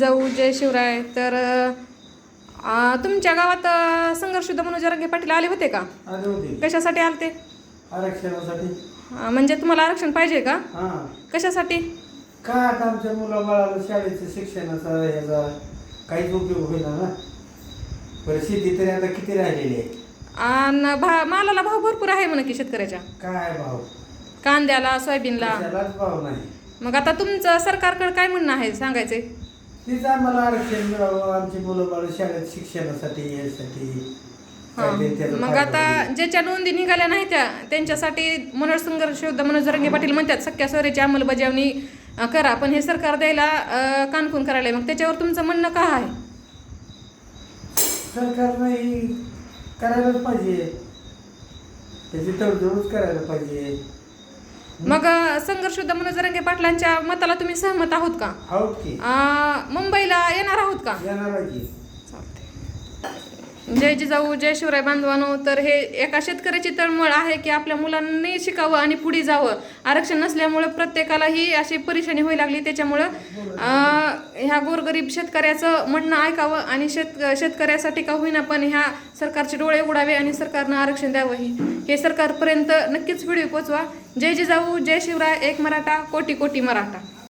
जाऊ जय शिवराय. तर तुमच्या गावात अ, संघर्ष म्हणून जरांगे पाटील आले होते का? आले होते. कशासाठी आले ते आरक्षणासाठी म्हणजे तुम्हाला आरक्षण पाहिजे का? हा. कशासाठी? काय आता आमच्या मुलाबाळाला शाळेचं शिक्षणाचा ह्याचा काहीच उपयोग होईना ना? बरं शेती तरी आता किती राहिलेली आहे? आणि भा मालाला भाव भरपूर आहे म्हणा की शेतकऱ्याच्या. काय भाव? कांद्याला सोयाबीनला. त्यालाच भाव नाही. मग आता तुमचं सरकारकडे काय म्हणणं आहे सांगायचंय? तीच आम्हाला आरक्षण मिळावं आमची मुलं बाळ शाळेत शिक्षणासाठी यासाठी हा. काहीतरी त्याचा मग फायदा आता होईल. ज्याच्या नोंदी निघाल्या नाही त्या त्यांच्यासाठी मनोज संघर्ष योद्धा मनोज जरंगे पाटील म्हणतात सख्या सोयरीची अंमलबजावणी अ, करा पण हे सरकार द्यायला अ, कानकून करायला मग त्याच्यावर तुमचं म्हणणं का आहे? सरकारनं ही करायलाच पाहिजे. त्याची तडजोडच करायला पाहिजे. मग संघर्ष योद्धा मनोज जरंगे पाटलांच्या मताला तुम्ही सहमत आहोत का? आहोत की. अ, मुंबईला येणार आहोत का? येणार आहे की. जय जिजाऊ जय शिवराय बांधवानो तर हे एका शेतकऱ्याची तळमळ आहे की आपल्या मुलांनी शिकावं आणि पुढे जावं. आरक्षण नसल्यामुळं प्रत्येकालाही अशी परेशानी व्हायला लागली. त्याच्यामुळं ह्या गोरगरीब शेतकऱ्याचं म्हणणं ऐकावं आणि शेत शेतकऱ्यासाठी का होईना पण ह्या सरकारचे डोळे उडावे आणि सरकारनं आरक्षण द्यावं ही हे सरकारपर्यंत नक्कीच व्हिडिओ पोचवा. जय जिजाऊ जय शिवराय एक मराठा कोटी कोटी मराठा.